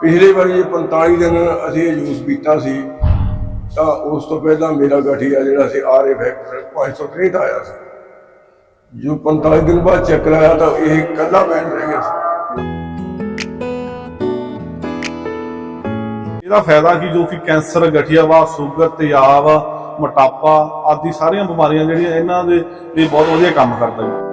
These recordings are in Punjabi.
ਪਿਛਲੀ ਵਾਰੀ ਇਹ 45 ਦਿਨ ਅਸੀਂ ਇਹ ਜੂਸ ਪੀਤਾ ਸੀ, ਤਾਂ ਉਸ ਤੋਂ ਪਹਿਲਾਂ ਮੇਰਾ ਗਠੀਆ ਜਿਹੜਾ ਸੀ ਆਰਏ ਫੈਕਟਰ 563 ਆਇਆ ਸੀ। ਜੋ 45 ਦਿਨ ਬਾਅਦ ਚੈੱਕ ਕਰਾਇਆ ਤਾਂ ਇਹ ਕੱਲਾ ਬੈਂਡ ਰਹਿ ਗਿਆ ਸੀ। ਇਹਦਾ ਫਾਇਦਾ ਕੀ ਜੋ ਕਿ ਕੈਂਸਰ ਗਠੀਆ ਵਾ ਸ਼ੂਗਰ, ਤੇਜ਼ਾਬ, ਮੋਟਾਪਾ ਆਦਿ ਸਾਰੀਆਂ ਬਿਮਾਰੀਆਂ ਜਿਹੜੀਆਂ ਇਹਨਾਂ ਦੇ ਲਈ ਬਹੁਤ ਵਧੀਆ ਕੰਮ ਕਰਦਾ ਜੀ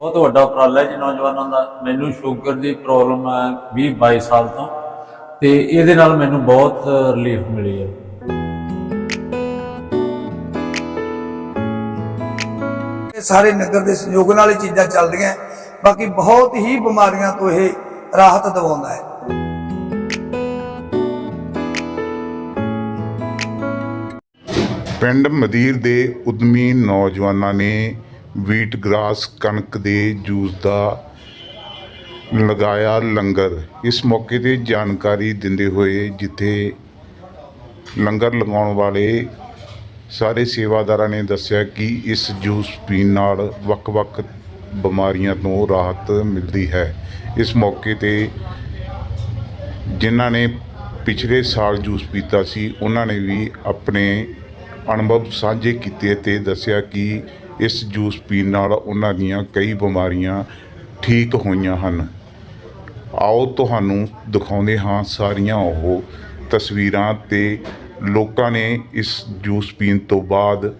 ਬਹੁਤ ਵੱਡਾ ਉਪਰਾਲਾ ਹੈ ਜੀ ਨੌਜਵਾਨਾਂ ਦਾ। ਮੈਨੂੰ ਸ਼ੂਗਰ ਦੀ ਪ੍ਰੋਬਲਮ ਹੈ 20 22 ਸਾਲ ਤੋਂ ਤੇ ਇਹਦੇ ਨਾਲ ਮੈਨੂੰ ਬਹੁਤ ਰਿਲੀਫ ਮਿਲੀ ਹੈ। ਇਹ ਸਾਰੇ ਨਗਰ ਦੇ ਸਹਿਯੋਗ ਨਾਲ ਇਹ ਚੀਜ਼ਾਂ ਚੱਲਦੀਆਂ ਬਾਕੀ ਬਹੁਤ ਹੀ ਬਿਮਾਰੀਆਂ ਤੋਂ ਇਹ ਰਾਹਤ ਦਿਵਾਉਂਦਾ ਹੈ। ਪਿੰਡ ਮਦੀਰ ਦੇ ਉਦਮੀ ਨੌਜਵਾਨਾਂ ਨੇ ਵੀਟ ਗ੍ਰਾਸ ਕਣਕ ਦੇ ਜੂਸ ਦਾ ਲਗਾਇਆ ਲੰਗਰ। ਇਸ ਮੌਕੇ ਤੇ ਜਾਣਕਾਰੀ ਦਿੰਦੇ ਹੋਏ ਜਿੱਥੇ ਲੰਗਰ ਲਗਾਉਣ ਵਾਲੇ ਸਾਰੇ ਸੇਵਾਦਾਰਾਂ ਨੇ ਦੱਸਿਆ ਕਿ ਇਸ ਜੂਸ ਪੀਣ ਨਾਲ ਵੱਖ-ਵੱਖ ਬਿਮਾਰੀਆਂ ਤੋਂ ਰਾਹਤ ਮਿਲਦੀ ਹੈ। ਇਸ ਮੌਕੇ ਤੇ ਜਿਨ੍ਹਾਂ ਨੇ ਪਿਛਲੇ ਸਾਲ ਜੂਸ ਪੀਤਾ ਸੀ, ਉਹਨਾਂ ਨੇ ਵੀ ਆਪਣੇ ਅਨੁਭਵ ਸਾਂਝੇ ਕੀਤੇ ਤੇ ਦੱਸਿਆ ਕਿ ਇਸ ਜੂਸ ਪੀਣ ਨਾਲ ਉਹਨਾਂ ਦੀਆਂ ਕਈ ਬਿਮਾਰੀਆਂ ਠੀਕ ਹੋਈਆਂ ਹਨ। ਆਓ ਤੁਹਾਨੂੰ ਦਿਖਾਉਂਦੇ ਹਾਂ ਸਾਰੀਆਂ ਉਹ ਤਸਵੀਰਾਂ ਤੇ ਲੋਕਾਂ ਨੇ ਇਸ ਜੂਸ ਪੀਣ ਤੋਂ ਬਾਅਦ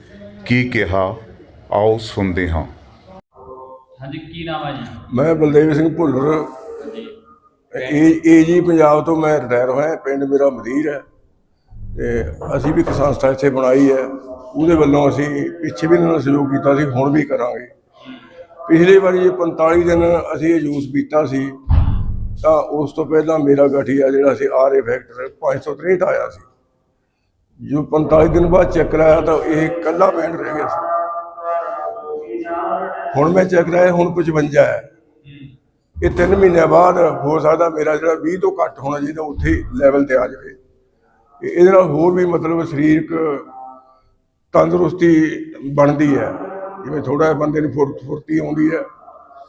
ਕੀ ਕਿਹਾ। ਆਓ ਸੁਣਦੇ ਹਾਂ। ਹਾਂਜੀ ਕੀ ਨਾਮ ਹੈ ਜੀ? ਮੈਂ ਬਲਦੇਵ ਸਿੰਘ ਭੁੱਲਰ। ਜੀ ਇਹ ਇਹ ਜੀ ਪੰਜਾਬ ਤੋਂ ਮੈਂ ਰਿਟਾਇਰ ਹੋਇਆ ਪਿੰਡ ਮੇਰਾ ਮਦੀਰ ਹੈ। ਤੇ ਅਸੀਂ ਵੀ ਇੱਕ ਸੰਸਥਾ ਇੱਥੇ ਬਣਾਈ ਹੈ। ਉਹਦੇ ਵੱਲੋਂ ਅਸੀਂ ਪਿੱਛੇ ਵੀ ਇਹਨਾਂ ਨਾਲ ਸਹਿਯੋਗ ਕੀਤਾ ਸੀ, ਹੁਣ ਵੀ ਕਰਾਂਗੇ। ਪਿਛਲੀ ਵਾਰੀ ਇਹ 45 ਦਿਨ ਅਸੀਂ ਇਹ ਜੂਸ ਪੀਤਾ ਸੀ, ਤਾਂ ਉਸ ਤੋਂ ਪਹਿਲਾਂ ਮੇਰਾ ਗਠੀਆ ਜਿਹੜਾ ਸੀ ਆਰਏ ਫੈਕਟਰ 563 ਆਇਆ ਸੀ। ਜੋ 45 ਦਿਨ ਬਾਅਦ ਚੈੱਕ ਕਰਾਇਆ ਤਾਂ ਇਹ ਕੱਲਾ ਬੈਂਡ ਰਹਿ ਗਿਆ ਸੀ। ਹੁਣ ਮੈਂ ਚੈੱਕ ਕਰਾਇਆ, ਹੁਣ 55 ਹੈ। ਇਹ 3 ਮਹੀਨਿਆਂ ਬਾਅਦ ਹੋ ਸਕਦਾ ਮੇਰਾ ਜਿਹੜਾ 20 ਤੋਂ ਘੱਟ ਹੋਣਾ ਚਾਹੀਦਾ ਉੱਥੇ ਲੈਵਲ ਤੇ ਆ ਜਾਵੇ। ਇਹਦੇ ਨਾਲ ਹੋਰ ਵੀ ਮਤਲਬ ਸਰੀਰਕ ਤੰਦਰੁਸਤੀ ਬਣਦੀ ਹੈ। ਜਿਵੇਂ ਥੋੜਾ ਬੰਦੇ ਨੂੰ ਫੁਰ- ਫੁਰਤੀ ਆਉਂਦੀ ਹੈ,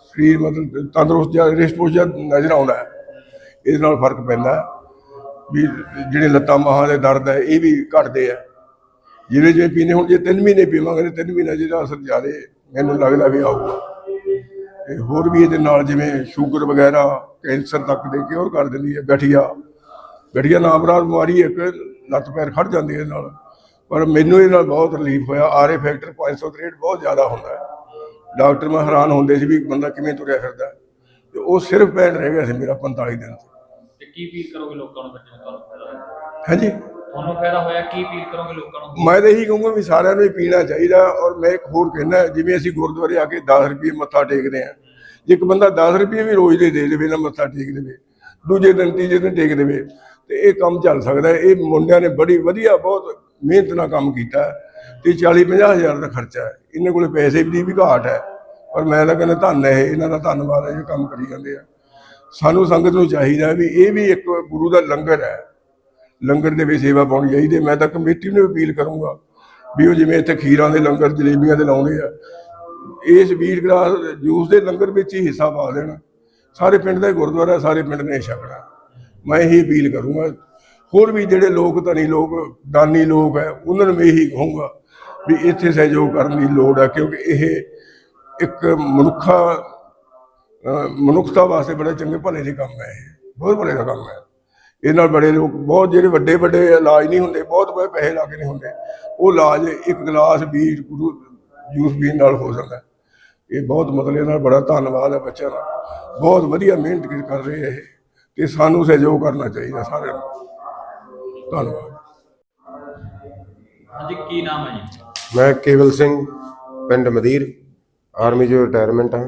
ਸਰੀਰ ਮਤਲਬ ਤੰਦਰੁਸਤ ਜਾਂ ਰਿਸ਼ਪੋਸ਼ ਜਾਂ ਨਜ਼ਰ ਆਉਂਦਾ ਹੈ। ਇਹਦੇ ਨਾਲ ਫ਼ਰਕ ਪੈਂਦਾ ਵੀ ਜਿਹੜੇ ਲੱਤਾਂ ਮਾਹਾਂ ਦੇ ਦਰਦ ਹੈ, ਇਹ ਵੀ ਘਟਦੇ ਆ ਜਿਹੜੇ ਜੇ ਪੀਨੇ ਹੁਣ ਜੇ 3 ਮਹੀਨੇ ਪੀਵਾਂਗੇ ਤੇ 3 ਮਹੀਨੇ ਜਿਹਦਾ ਅਸਰ ਜ਼ਿਆਦੇ ਮੈਨੂੰ ਲੱਗਦਾ ਵੀ ਆਊਗਾ। ਤੇ ਹੋਰ ਵੀ ਇਹਦੇ ਨਾਲ ਜਿਵੇਂ ਸ਼ੂਗਰ ਵਗੈਰਾ, ਕੈਂਸਰ ਤੱਕ ਦੇ ਕਿਉਰ ਕਰ ਦਿੰਦੀ ਹੈ, ਗਠੀਆ ਗਠੀਆ ਨਾਮਰਾਦ ਬਿਮਾਰੀ ਹੈ ਇੱਕ ਲੱਤ ਪੈਰ ਖੜ ਜਾਂਦੀ ਹੈ ਨਾਲ। ਪਰ ਮੈਨੂੰ ਇਹਦੇ ਨਾਲ ਬਹੁਤ ਰਿਲੀਫ ਹੋਇਆ। ਆਰਏ ਫੈਕਟਰ 563 ਬਹੁਤ ਜ਼ਿਆਦਾ ਹੁੰਦਾ ਹੈ। ਡਾਕਟਰ ਮੈਂ ਹੈਰਾਨ ਹੁੰਦੇ ਸੀ ਵੀ ਬੰਦਾ ਕਿਵੇਂ ਤੁਰਿਆ ਫਿਰਦਾ। ਤੇ ਉਹ ਸਿਰਫ ਪੈਣ ਰਹਿ ਗਿਆ ਸੀ ਮੇਰਾ 45 ਦਿਨ ਤੇ। ਕੀ ਅਪੀਲ ਕਰੋਗੇ ਲੋਕਾਂ ਨੂੰ ਬੱਚਿਆਂ ਨੂੰ? ਫਾਇਦਾ ਹਾਂਜੀ। ਤੁਹਾਨੂੰ ਫਾਇਦਾ ਹੋਇਆ? ਕੀ ਅਪੀਲ ਕਰੋਗੇ ਲੋਕਾਂ ਨੂੰ? ਮੈਂ ਤਾਂ ਇਹੀ ਕਹੂੰਗਾ ਵੀ ਸਾਰਿਆਂ ਨੂੰ ਹੀ ਪੀਣਾ ਚਾਹੀਦਾ। ਔਰ ਮੈਂ ਇੱਕ ਹੋਰ ਕਹਿਣਾ ਜਿਵੇਂ ਅਸੀਂ ਗੁਰਦੁਆਰੇ ਆ ਕੇ 10 ਰੁਪਏ ਮੱਥਾ ਟੇਕਦੇ ਆ ਜੇ ਇੱਕ ਬੰਦਾ 10 ਰੁਪਏ ਵੀ ਰੋਜ਼ ਦੇ ਦੇ ਦੇਵੇ ਨਾ ਮੱਥਾ ਟੇਕ ਦੇਵੇ। ਦੂਜੇ ਦਿਨ ਤੀਜੇ ਦਿਨ ਟੇਕ ਦੇਵੇ। ਤੇ ਇਹ ਕੰਮ ਚੱਲ ਸਕਦਾ ਇਹ ਮੁੰਡਿਆਂ ਨੇ ਬੜੀ ਵਧੀਆ, ਬਹੁਤ ਮਿਹਨਤ ਨਾਲ ਕੰਮ ਕੀਤਾ ਹੈ ਤੇ 40 50 ਹਜ਼ਾਰ ਦਾ ਖਰਚਾ ਹੈ। ਇਹਨਾਂ ਕੋਲੇ ਪੈਸੇ ਦੀ ਵੀ ਘਾਟ ਹੈ। ਪਰ ਮੈਂ ਤਾਂ ਕਹਿੰਦਾ ਧੰਨ ਹੈ, ਇਹਨਾਂ ਦਾ ਧੰਨਵਾਦ ਹੈ ਜੋ ਕੰਮ ਕਰੀ ਜਾਂਦੇ ਆ। ਸਾਨੂੰ ਸੰਗਤ ਨੂੰ ਚਾਹੀਦਾ ਵੀ ਇਹ ਵੀ ਇੱਕ ਗੁਰੂ ਦਾ ਲੰਗਰ ਹੈ। ਲੰਗਰ ਦੇ ਵਿੱਚ ਸੇਵਾ ਪਾਉਣੀ ਚਾਹੀਦੀ ਹੈ। ਮੈਂ ਤਾਂ ਕਮੇਟੀ ਨੂੰ ਅਪੀਲ ਕਰੂੰਗਾ ਵੀ ਉਹ ਜਿਵੇਂ ਇੱਥੇ ਖੀਰਾਂ ਦੇ ਲੰਗਰ, ਜਲੇਬੀਆਂ ਦੇ ਲਾਉਂਦੇ ਆ, ਇਸ ਵੀਰ ਗਲਾਸ ਜੂਸ ਦੇ ਲੰਗਰ ਵਿੱਚ ਹੀ ਹਿੱਸਾ ਪਾ ਦੇਣ। ਸਾਰੇ ਪਿੰਡ ਦਾ ਹੀ ਗੁਰਦੁਆਰਾ, ਸਾਰੇ ਪਿੰਡ ਨੇ ਛਕਣਾ। ਮੈਂ ਇਹੀ ਅਪੀਲ ਕਰੂੰਗਾ, ਹੋਰ ਵੀ ਜਿਹੜੇ ਲੋਕ ਧਨੀ ਲੋਕ, ਦਾਨੀ ਲੋਕ ਹੈ, ਉਹਨਾਂ ਨੂੰ ਮੈਂ ਇਹੀ ਕਹੂੰਗਾ ਵੀ ਇੱਥੇ ਸਹਿਯੋਗ ਕਰਨ ਦੀ ਲੋੜ ਹੈ, ਕਿਉਂਕਿ ਇਹ ਇੱਕ ਮਨੁੱਖਾ ਮਨੁੱਖਤਾ ਵਾਸਤੇ ਬੜੇ ਚੰਗੇ ਭਲੇ ਦੇ ਕੰਮ ਹੈ ਇਹ, ਬਹੁਤ ਭਲੇ ਦਾ ਕੰਮ ਹੈ। ਇਹ ਨਾਲ ਬੜੇ ਲੋਕ, ਬਹੁਤ ਜਿਹੜੇ ਵੱਡੇ ਵੱਡੇ ਇਲਾਜ ਨਹੀਂ ਹੁੰਦੇ, ਬਹੁਤ ਬਹੁਤ ਪੈਸੇ ਲੱਗ ਨਹੀਂ ਹੁੰਦੇ, ਉਹ ਇਲਾਜ ਇੱਕ ਗਲਾਸ ਬੀਜ ਗੁਰੂ ਜੂਸ ਪੀਣ ਨਾਲ ਹੋ ਸਕਦਾ ਇਹ ਬਹੁਤ ਮਤਲਬ ਇਹਨਾਂ ਦਾ ਬੜਾ ਧੰਨਵਾਦ ਹੈ ਬੱਚਿਆਂ ਦਾ, ਬਹੁਤ ਵਧੀਆ ਮਿਹਨਤ ਕਰ ਰਹੇ ਇਹ। ਤੇ ਸਾਨੂੰ ਸਹਿਯੋਗ ਕਰਨਾ ਚਾਹੀਦਾ ਸਾਰਿਆਂ ਨੂੰ। ਧੰਨਵਾਦ। ਹਾਂਜੀ ਕੀ ਨਾਮ ਹੈ ਜੀ? ਮੈਂ ਕੇਵਲ ਸਿੰਘ ਪਿੰਡ ਮਦੀਰ ਆਰਮੀ ਜੋ ਰਿਟਾਇਰਮੈਂਟ ਆ।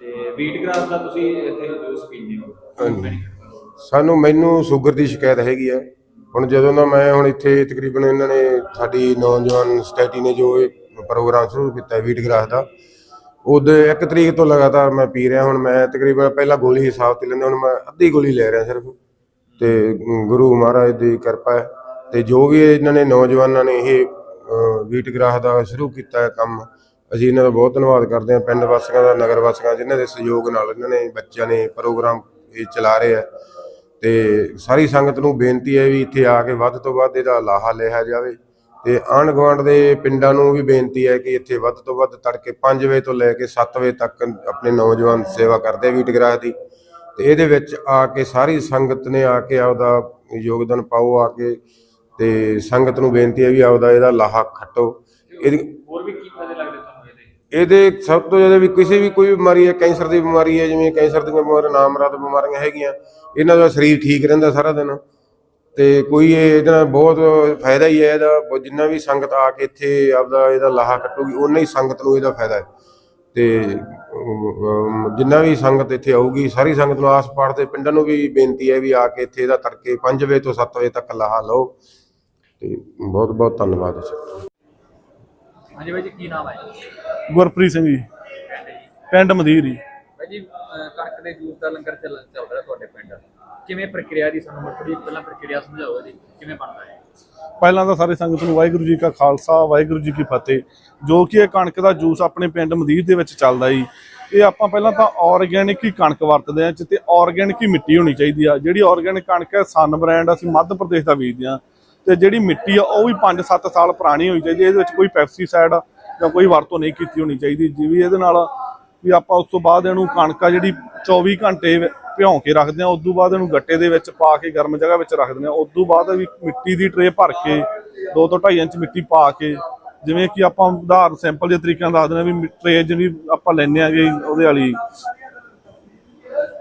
ਤੇ ਵੀਟ ਗ੍ਰਾਸ ਦਾ ਤੁਸੀਂ ਇੱਥੇ ਜੂਸ ਪੀਂਦੇ ਹੋ? ਸਾਨੂੰ ਮੈਨੂੰ ਸ਼ੂਗਰ ਦੀ ਸ਼ਿਕਾਇਤ ਹੈਗੀ ਆ। ਹੁਣ ਜਦੋਂ ਦਾ ਮੈਂ ਹੁਣ ਇੱਥੇ ਤਕਰੀਬਨ ਇਹਨਾਂ ਨੇ ਸਾਡੀ ਨੌਜਵਾਨ ਸਟੇਟੀ ਨੇ ਜੋ ਇਹ ਪ੍ਰੋਗਰਾਮ ਸ਼ੁਰੂ ਕੀਤਾ ਵੀਟ ਗ੍ਰਾਸ ਦਾ ਉਦੋਂ ਇੱਕ ਤਰੀਕ ਤੋਂ ਲਗਾਤਾਰ ਮੈਂ ਪੀ ਰਿਹਾ ਹੁਣ ਮੈਂ ਤਕਰੀਬਨ ਪਹਿਲਾਂ ਗੋਲੀ ਹਿਸਾਬ ਤੇ ਲੈਂਦਾ ਹੁਣ ਮੈਂ ਅੱਧੀ ਗੋਲੀ ਲੈ ਰਿਹਾ ਸਿਰਫ। ਤੇ ਗੁਰੂ ਮਹਾਰਾਜ ਦੀ ਕਿਰਪਾ ਹੈ। ਤੇ ਜੋ ਵੀ ਇਹਨਾਂ ਨੇ ਨੌਜਵਾਨਾਂ ਨੇ ਇਹ ਅਹ, ਵੀਟ ਗ੍ਰਾਸ ਦਾ ਸ਼ੁਰੂ ਕੀਤਾ ਹੈ ਕੰਮ ਅਸੀਂ ਇਹਨਾਂ ਦਾ ਬਹੁਤ ਧੰਨਵਾਦ ਕਰਦੇ ਹਾਂ। ਪਿੰਡ ਵਾਸੀਆਂ ਦਾ ਨਗਰ ਵਾਸੀਆਂ ਜਿਨ੍ਹਾਂ ਦੇ ਸਹਿਯੋਗ ਨਾਲ ਇਹਨਾਂ ਨੇ ਬੱਚਿਆਂ ਨੇ ਪ੍ਰੋਗਰਾਮ ਇਹ ਚਲਾ ਰਹੇ ਆ ਤੇ ਸਾਰੀ ਸੰਗਤ ਨੂੰ ਬੇਨਤੀ ਹੈ ਵੀ ਇੱਥੇ ਆ ਕੇ ਵੱਧ ਤੋਂ ਵੱਧ ਇਹਦਾ ਲਾਹਾ ਲਿਆ ਜਾਵੇ। ਤੇ ਆਂਢ ਗੁਆਂਢ ਦੇ ਪਿੰਡਾਂ ਨੂੰ ਵੀ ਬੇਨਤੀ ਹੈ ਕਿ ਇੱਥੇ ਵੱਧ ਤੋਂ ਵੱਧ ਤੜਕੇ 5 ਵਜੇ ਤੋਂ ਲੈ ਕੇ 7 ਵਜੇ ਤੱਕ ਆਪਣੇ ਨੌਜਵਾਨ ਸੇਵਾ ਕਰਦੇ ਵੀਟਗ੍ਰਾਹ ਦੀ। ਤੇ ਇਹਦੇ ਵਿੱਚ ਆ ਕੇ ਸਾਰੀ ਸੰਗਤ ਨੇ ਆ ਕੇ ਆਪਦਾ ਯੋਗਦਾਨ ਪਾਓ ਆ ਕੇ ਤੇ ਸੰਗਤ ਨੂੰ ਬੇਨਤੀ ਹੈ ਵੀ ਆਪਦਾ ਇਹਦਾ ਲਾਹਾ ਖੱਟੋ। ਇਹਦੀ ਹੋਰ ਵੀ ਕੀ ਫਾਇਦੇ ਲੱਗਦੇ ਤੁਹਾਨੂੰ ਇਹਦੇ? ਇਹਦੇ ਸਭ ਤੋਂ ਜ਼ਿਆਦਾ ਵੀ ਕਿਸੇ ਵੀ ਕੋਈ ਬਿਮਾਰੀ ਹੈ ਕੈਂਸਰ ਦੀ ਬਿਮਾਰੀ ਹੈ ਜਿਵੇਂ ਕੈਂਸਰ ਦੀਆਂ ਬਿਮਾਰੀਆਂ ਨਾਮਰਾਦ ਬਿਮਾਰੀਆਂ ਹੈਗੀਆਂ ਇਹਨਾਂ ਦਾ ਸਰੀਰ ਠੀਕ ਰਹਿੰਦਾ ਸਾਰਾ ਦਿਨ। ਤੇ ਕੋਈ ਇਹ ਇਹਦੇ ਬਹੁਤ ਫਾਇਦਾ ਹੀ ਹੈ ਇਹਦਾ ਜਿੰਨਾ ਵੀ ਸੰਗਤ ਆ ਕੇ ਇੱਥੇ ਆਪਦਾ ਇਹਦਾ ਲਾਹਾ ਕੱਟੂਗੀ ਉਨਾ ਹੀ ਸੰਗਤ ਨੂੰ ਇਹਦਾ ਫਾਇਦਾ ਹੈ। ਤੇ ਜਿੰਨਾ ਵੀ ਸੰਗਤ ਇੱਥੇ ਆਊਗੀ ਸਾਰੀ ਸੰਗਤ ਨੂੰ ਆਸ-ਪਾਸ ਦੇ ਪਿੰਡਾਂ ਨੂੰ ਵੀ ਬੇਨਤੀ ਹੈ ਵੀ ਆ ਕੇ ਇੱਥੇ ਇਹਦਾ ਤੜਕੇ 5 ਵਜੇ ਤੋਂ 7 ਵਜੇ ਤੱਕ ਲਾਹਾ ਲਓ। ਤੇ ਬਹੁਤ ਬਹੁਤ ਧੰਨਵਾਦ ਜੀ ਹਾਂਜੀ ਬਾਈ ਜੀ ਕੀ ਨਾਮ ਹੈ? ਗੁਰਪ੍ਰੀਤ ਸਿੰਘ ਜੀ। ਪਿੰਡ ਮਦੀਰ ਜੀ। ਬਾਈ ਜੀ ਕਣਕ ਦੇ ਜੂਸ ਦਾ ਲੰਗਰ ਚੱਲ ਚੱਲ ਰਿਹਾ ਤੁਹਾਡੇ ਪਿੰਡ। ਕਿਵੇਂ ਪ੍ਰਕਿਰਿਆ ਦੀ ਸਾਨੂੰ ਥੋੜੀ ਪਹਿਲਾਂ ਪ੍ਰਕਿਰਿਆ ਸਮਝਾਓ ਜੀ ਕਿਵੇਂ ਬਣਦਾ ਹੈ ਪਹਿਲਾਂ ਤਾਂ ਸਾਰੇ ਸੰਗਤ ਨੂੰ ਵਾਹਿਗੁਰੂ ਜੀ ਕਾ ਖਾਲਸਾ, ਵਾਹਿਗੁਰੂ ਜੀ ਕੀ ਫਤਿਹ। ਜੋ ਕਿ ਇਹ ਕਣਕ ਦਾ ਜੂਸ ਆਪਣੇ ਪਿੰਡ ਮਦੀਰ ਦੇ ਵਿੱਚ ਚੱਲਦਾ ਜੀ। ਇਹ ਆਪਾਂ ਪਹਿਲਾਂ ਤਾਂ ਆਰਗੈਨਿਕ ਹੀ ਕਣਕ ਵਰਤਦੇ ਆ ਤੇ ਆਰਗੈਨਿਕ ਹੀ ਮਿੱਟੀ ਹੋਣੀ ਚਾਹੀਦੀ ਆ। ਜਿਹੜੀ ਆਰਗੈਨਿਕ ਕਣਕ ਹੈ ਸਨ ਬ੍ਰਾਂਡ ਅਸੀਂ ਮੱਧ ਪ੍ਰਦੇਸ਼ ਦਾ ਬੀਜਦੇ ਆ ਤੇ ਜਿਹੜੀ ਮਿੱਟੀ ਆ, ਉਹ ਵੀ 5-7 ਸਾਲ ਪੁਰਾਣੀ ਹੋਣੀ ਚਾਹੀਦੀ ਹੈ। ਇਹਦੇ ਵਿੱਚ ਕੋਈ ਪੈਸਟੀਸਾਈਡ ਜਾਂ ਕੋਈ ਵਰਤੋਂ ਨਹੀਂ ਕੀਤੀ ਹੋਣੀ ਚਾਹੀਦੀ। ਜਿਵੇਂ ਇਹਦੇ ਨਾਲ ਵੀ ਆਪਾਂ ਉਸ ਤੋਂ ਬਾਅਦ ਇਹਨੂੰ ਕਣਕ ਆ, ਜਿਹੜੀ 24 ਘੰਟੇ ਭਿਉਂ ਕੇ ਰੱਖਦੇ ਆ ਉਸ ਤੋਂ ਬਾਅਦ ਇਹਨੂੰ ਗੱਟੇ ਦੇ ਵਿੱਚ ਪਾ ਕੇ, ਗਰਮ ਜਗ੍ਹਾ ਵਿੱਚ ਰੱਖਦੇ ਆ ਉਸ ਤੋਂ ਬਾਅਦ ਵੀ ਮਿੱਟੀ ਦੀ ਟਰੇ ਭਰ ਕੇ 2 ਤੋਂ 2.5 ਇੰਚ ਮਿੱਟੀ ਪਾ ਕੇ, ਜਿਵੇਂ ਕਿ ਆਪਾਂ ਉਦਾਹਰਨ ਸਿੰਪਲ ਜਿਹੇ ਤਰੀਕੇ ਨਾਲ ਦੱਸ ਦਿੰਦੇ ਆ ਵੀ ਟਰੇ ਜਿਹੜੀ ਆਪਾਂ ਲੈਂਦੇ ਆਗੇ ਉਹਦੇ ਵਾਲੀ।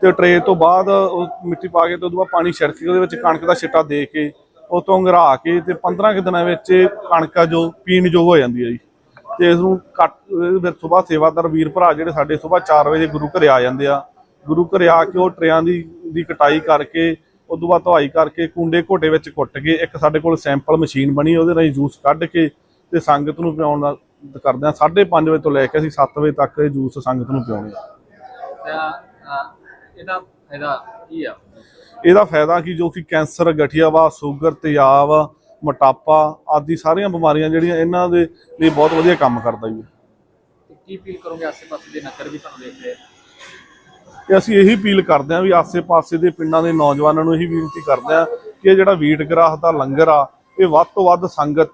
ਤੇ ਟਰੇ ਤੋਂ ਬਾਅਦ ਉਹ ਮਿੱਟੀ ਪਾ ਕੇ ਤੇ ਉਦੋਂ ਬਾਅਦ ਪਾਣੀ ਛਿੜਕ ਕੇ ਉਹਦੇ ਵਿੱਚ ਕਣਕ ਦਾ ਛਿੱਟਾ ਦੇ ਕੇ, ਉਹ ਤੋਂ ਅੰਗਰਾ ਕੇ ਤੇ 15 ਕੁ ਦਿਨਾਂ ਵਿੱਚ ਇਹ ਕਣਕ ਆ ਜੋ ਪੀਣ ਯੋਗ ਹੋ ਜਾਂਦੀ ਹੈ ਜੀ। ਤੇ ਇਸ ਨੂੰ ਕੱਟ, ਫਿਰ ਸਵੇਰ ਸੇਵਾਦਾਰ ਵੀਰ ਭਰਾ ਜਿਹੜੇ ਸਾਡੇ ਸਵੇਰ 4 ਵਜੇ ਗੁਰੂ ਘਰੇ ਆ ਜਾਂਦੇ ਆ ਗੁਰੂ ਘਰੇ ਆ ਕੇ ਉਹ ਟਰਿਆਂ ਦੀ ਦੀ ਕਟਾਈ ਕਰਕੇ ਉਦੋਂ ਬਾਅਦ ਧੁਆਈ ਕਰਕੇ ਕੁੰਡੇ ਘੋਟੇ ਵਿੱਚ ਕੁੱਟ ਕੇ ਇੱਕ ਸਾਡੇ ਕੋਲ ਸੈਂਪਲ ਮਸ਼ੀਨ ਬਣੀ ਉਹਦੇ ਰਾਹੀਂ ਜੂਸ ਕੱਢ ਕੇ ਤੇ ਸੰਗਤ ਨੂੰ ਪਿਆਉਣ ਦਾ ਕਰਦੇ ਆ 5:30 ਵਜੇ ਤੋਂ ਲੈ ਕੇ ਅਸੀਂ 7 ਵਜੇ ਤੱਕ ਇਹ ਜੂਸ ਸੰਗਤ ਨੂੰ ਪਿਆਉਣੇ ਆ ਇਹਦਾ ਫਾਇਦਾ ਕੀ ਆ? ਇਹਦਾ ਫਾਇਦਾ ਕੀ? ਜੋ ਕਿ ਕੈਂਸਰ ਗਠੀਆ ਵਾ ਸ਼ੂਗਰ ਤੇਜ਼ਾਬ ਮੋਟਾਪਾ ਆਦਿ ਸਾਰੀਆਂ ਬਿਮਾਰੀਆਂ ਜਿਹੜੀਆਂ ਇਹਨਾਂ ਦੇ ਲਈ ਬਹੁਤ ਵਧੀਆ ਕੰਮ ਕਰਦਾ ਜੀ। ਕੀ ਫੀਲ ਕਰੋਗੇ ਆਸ-ਪਾਸੇ ਦੇ ਨਗਰ ਵੀ ਤੁਹਾਨੂੰ ਦੇਖ ਰਹੇ? ਤੇ ਅਸੀਂ ਇਹੀ ਅਪੀਲ ਕਰਦੇ ਹਾਂ ਵੀ ਆਸੇ-ਪਾਸੇ ਦੇ ਪਿੰਡਾਂ ਦੇ ਨੌਜਵਾਨਾਂ ਨੂੰ ਇਹੀ ਬੇਨਤੀ ਕਰਦੇ ਹਾਂ ਕਿ ਇਹ ਜਿਹੜਾ ਵੀਟ ਗ੍ਰਾਹ ਦਾ ਲੰਗਰ ਆ, ਇਹ ਵੱਧ ਤੋਂ ਵੱਧ ਸੰਗਤ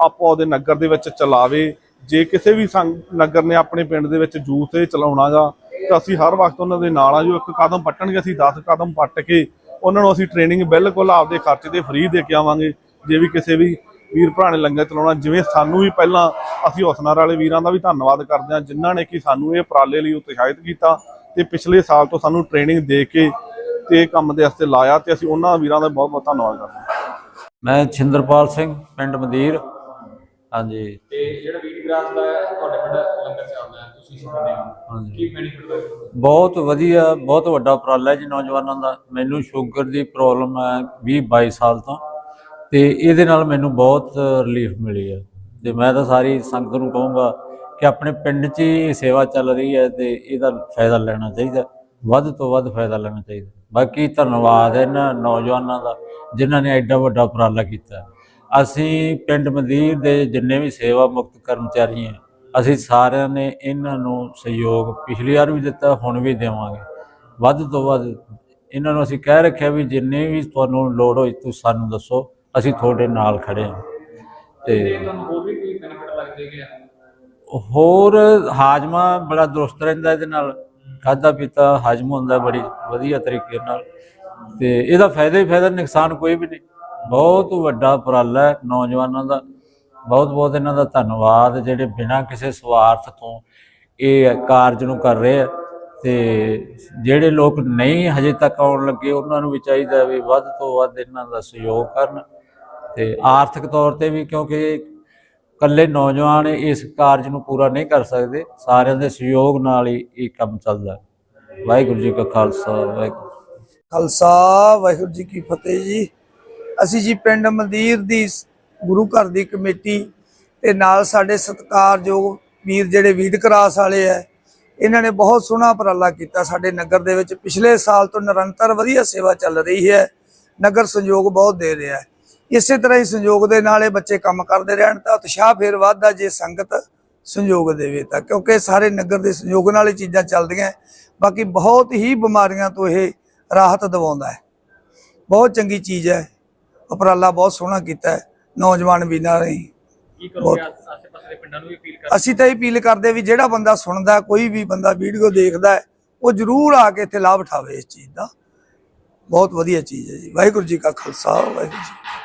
ਆਪੋ ਉਹਦੇ ਨਗਰ ਦੇ ਵਿੱਚ ਚਲਾਵੇ। ਜੇ ਕਿਸੇ ਵੀ ਸੰਗ- ਨਗਰ ਨੇ ਆਪਣੇ ਪਿੰਡ ਦੇ ਵਿੱਚ ਜੂਸ ਇਹ ਚਲਾਉਣਾਗਾ, ਤਾਂ ਅਸੀਂ ਹਰ ਵਕਤ ਉਹਨਾਂ ਦੇ ਨਾਲ ਆ ਜੋ ਇੱਕ ਕਦਮ ਪੱਟਣਗੇ, ਅਸੀਂ 10 ਕਦਮ ਪੱਟ ਕੇ ਉਹਨਾਂ ਨੂੰ ਅਸੀਂ ਟ੍ਰੇਨਿੰਗ ਬਿਲਕੁਲ ਆਪਦੇ ਖਰਚੇ ਤੇ ਫ੍ਰੀ ਦੇ ਕੇ ਆਵਾਂਗੇ। ਜੇ ਵੀ ਕਿਸੇ ਵੀ ਵੀਰ ਭਰਾ ਨੇ ਲੰਗਰ ਚਲਾਉਣਾ, ਜਿਵੇਂ ਸਾਨੂੰ ਵੀ ਪਹਿਲਾਂ ਅਸੀਂ ਹੌਸਨਾਰ ਵਾਲੇ ਵੀਰਾਂ ਦਾ ਵੀ ਧੰਨਵਾਦ ਕਰਦੇ ਹਾਂ, ਜਿਨ੍ਹਾਂ ਨੇ ਕਿ ਸਾਨੂੰ ਇਹ ਉਪਰਾਲੇ ਲਈ ਉਤਸ਼ਾਹਿਤ ਕੀਤਾ। ਤੇ ਪਿਛਲੇ ਸਾਲ ਤੋਂ ਸਾਨੂੰ ਟ੍ਰੇਨਿੰਗ ਦੇ ਕੇ ਤੇ ਇਹ ਕੰਮ ਦੇ ਵਾਸਤੇ ਲਾਇਆ ਤੇ ਅਸੀਂ ਉਹਨਾਂ ਵੀਰਾਂ ਦਾ ਬਹੁਤ ਬਹੁਤ ਧੰਨਵਾਦ ਕਰਦੇ ਹਾਂ। ਮੈਂ ਛਿੰਦਰਪਾਲ ਸਿੰਘ ਪਿੰਡ ਮਦੀਰ। ਹਾਂਜੀ। ਤੇ ਜਿਹੜਾ ਵੀਟ ਗ੍ਰਾਸ ਦਾ ਤੁਹਾਡੇ ਪਿੰਡ ਲੰਗਰ ਚੱਲਦਾ ਤੁਸੀਂ ਸੁਣਦੇ ਹੋ। ਹਾਂਜੀ। ਕੀ ਬੈਨੀਫਿਟ ਬਹੁਤ ਵਧੀਆ ਬਹੁਤ ਵੱਡਾ ਉਪਰਾਲਾ ਹੈ ਜੀ ਨੌਜਵਾਨਾਂ ਦਾ। ਮੈਨੂੰ ਸ਼ੂਗਰ ਦੀ ਪ੍ਰੋਬਲਮ ਹੈ 20 22 ਸਾਲ ਤੋਂ ਤੇ ਇਹਦੇ ਨਾਲ ਮੈਨੂੰ ਬਹੁਤ ਰਿਲੀਫ ਮਿਲੀ ਹੈ। ਤੇ ਮੈਂ ਤਾਂ ਸਾਰੀ ਸੰਗਤ ਨੂੰ ਕਹੂੰਗਾ ਕਿ ਆਪਣੇ ਪਿੰਡ 'ਚ ਹੀ ਇਹ ਸੇਵਾ ਚੱਲ ਰਹੀ ਹੈ ਤੇ ਇਹਦਾ ਫਾਇਦਾ ਲੈਣਾ ਚਾਹੀਦਾ। ਵੱਧ ਤੋਂ ਵੱਧ ਫਾਇਦਾ ਲੈਣਾ ਚਾਹੀਦਾ। ਬਾਕੀ ਧੰਨਵਾਦ ਇਹਨਾਂ ਨੌਜਵਾਨਾਂ ਦਾ, ਜਿਨ੍ਹਾਂ ਨੇ ਐਡਾ ਵੱਡਾ ਉਪਰਾਲਾ ਕੀਤਾ। ਅਸੀਂ ਪਿੰਡ ਮੰਦੀਰ ਦੇ ਜਿੰਨੇ ਵੀ ਸੇਵਾ ਮੁਕਤ ਕਰਮਚਾਰੀ ਹਾਂ, ਅਸੀਂ ਸਾਰਿਆਂ ਨੇ ਇਹਨਾਂ ਨੂੰ ਸਹਿਯੋਗ ਪਿਛਲੀ ਵਾਰ ਵੀ ਦਿੱਤਾ, ਹੁਣ ਵੀ ਦੇਵਾਂਗੇ। ਵੱਧ ਤੋਂ ਵੱਧ ਇਹਨਾਂ ਨੂੰ ਅਸੀਂ ਕਹਿ ਰੱਖਿਆ ਵੀ ਜਿੰਨੇ ਵੀ ਤੁਹਾਨੂੰ ਲੋੜ ਹੋਈ, ਤੁਸੀਂ ਸਾਨੂੰ ਦੱਸੋ, ਅਸੀਂ ਤੁਹਾਡੇ ਨਾਲ ਖੜੇ ਹਾਂ। ਤੇ ਤੁਹਾਨੂੰ ਹੋਰ ਵੀ ਕੋਈ ਬੈਨੀਫਿਟ ਲੱਗਦੇ ਗਿਆ ਹੋਰ ਹਾਜਮਾ ਬੜਾ ਦਰੁਸਤ ਰਹਿੰਦਾ ਇਹਦੇ ਨਾਲ। ਖਾਦਾ ਪੀਤਾ ਹਾਜ਼ਮ ਹੁੰਦਾ ਬੜੀ ਵਧੀਆ ਤਰੀਕੇ ਨਾਲ। ਤੇ ਇਹਦਾ ਫਾਇਦਾ ਹੀ ਫਾਇਦਾ, ਨੁਕਸਾਨ ਕੋਈ ਵੀ ਨਹੀਂ। ਬਹੁਤ ਵੱਡਾ ਉਪਰਾਲਾ ਹੈ ਨੌਜਵਾਨਾਂ ਦਾ। ਬਹੁਤ ਬਹੁਤ ਇਹਨਾਂ ਦਾ ਧੰਨਵਾਦ ਜਿਹੜੇ ਬਿਨਾਂ ਕਿਸੇ ਸਵਾਰਥ ਤੋਂ ਇਹ ਕਾਰਜ ਨੂੰ ਕਰ ਰਹੇ ਆ। ਤੇ ਜਿਹੜੇ ਲੋਕ ਨਹੀਂ ਹਜੇ ਤੱਕ ਆਉਣ ਲੱਗੇ, ਉਹਨਾਂ ਨੂੰ ਵੀ ਚਾਹੀਦਾ ਵੀ ਵੱਧ ਤੋਂ ਵੱਧ ਇਹਨਾਂ ਦਾ ਸਹਿਯੋਗ ਕਰਨ। ਤੇ ਆਰਥਿਕ ਤੌਰ ਤੇ ਵੀ ਕਿਉਂਕਿ ਇਕੱਲੇ ਨੌਜਵਾਨ ਇਸ ਕਾਰਜ ਨੂੰ ਪੂਰਾ ਨਹੀਂ ਕਰ ਸਕਦੇ, ਸਾਰਿਆਂ ਦੇ ਸਹਿਯੋਗ ਨਾਲ ਹੀ ਇਹ ਕੰਮ ਚੱਲਦਾ। ਵਾਹਿਗੁਰੂ ਜੀ ਕਾ ਖਾਲਸਾ, ਵਾਹਿਗੁਰੂ। ਖਾਲਸਾ, ਵਾਹਿਗੁਰੂ ਜੀ ਕੀ ਫਤਿਹ ਜੀ। ਅਸੀਂ ਜੀ ਪਿੰਡ ਮੰਦੀਰ ਦੀ ਗੁਰੂ ਘਰ ਦੀ ਕਮੇਟੀ ਤੇ ਨਾਲ ਸਾਡੇ ਸਤਿਕਾਰਯੋਗ ਵੀਰ ਜਿਹੜੇ ਵੀਡ ਕਰਾਸ ਵਾਲੇ ਆ ਇਹਨਾਂ ਨੇ ਬਹੁਤ ਸੋਹਣਾ ਉਪਰਾਲਾ ਕੀਤਾ ਸਾਡੇ ਨਗਰ ਦੇ ਵਿੱਚ। ਪਿਛਲੇ ਸਾਲ ਤੋਂ ਨਿਰੰਤਰ ਵਧੀਆ ਸੇਵਾ ਚੱਲ ਰਹੀ ਹੈ। ਨਗਰ ਸੰਯੋਗ ਬਹੁਤ ਦੇ ਰਿਹਾ ਹੈ। ਇਸੇ ਤਰ੍ਹਾਂ ਹੀ ਸੰਯੋਗ ਦੇ ਨਾਲ ਇਹ ਬੱਚੇ ਕੰਮ ਕਰਦੇ ਰਹਿਣ ਤਾਂ ਉਤਸ਼ਾਹ ਫੇਰ ਵੱਧਦਾ ਜੇ ਸੰਗਤ ਸੰਯੋਗ ਦੇਵੇ ਤਾਂ ਕਿਉਂਕਿ ਸਾਰੇ ਨਗਰ ਦੇ ਸੰਯੋਗ ਨਾਲ ਹੀ ਚੀਜ਼ਾਂ ਚੱਲਦੀਆਂ। ਬਾਕੀ ਬਹੁਤ ਹੀ ਬਿਮਾਰੀਆਂ ਤੋਂ ਇਹ ਰਾਹਤ ਦਿਵਾਉਂਦਾ ਹੈ। ਬਹੁਤ ਚੰਗੀ ਚੀਜ਼ ਹੈ। ਉਪਰਾਲਾ ਬਹੁਤ ਸੋਹਣਾ ਕੀਤਾ ਹੈ। ਨੌਜਵਾਨ ਵੀਰਾਂ ਨੇ। ਅਸੀਂ ਤਾਂ ਇਹ ਅਪੀਲ ਕਰਦੇ ਵੀ ਜਿਹੜਾ ਬੰਦਾ ਸੁਣਦਾ ਕੋਈ ਵੀ ਬੰਦਾ ਵੀਡੀਓ ਦੇਖਦਾ ਉਹ ਜ਼ਰੂਰ ਆ ਕੇ ਇੱਥੇ ਲਾਭ ਉਠਾਵੇ ਇਸ ਚੀਜ਼ ਦਾ। ਬਹੁਤ ਵਧੀਆ ਚੀਜ਼ ਹੈ ਜੀ। ਵਾਹਿਗੁਰੂ ਜੀ ਕਾ ਖਾਲਸਾ ਵਾਹਿਗੁਰੂ ਜੀ।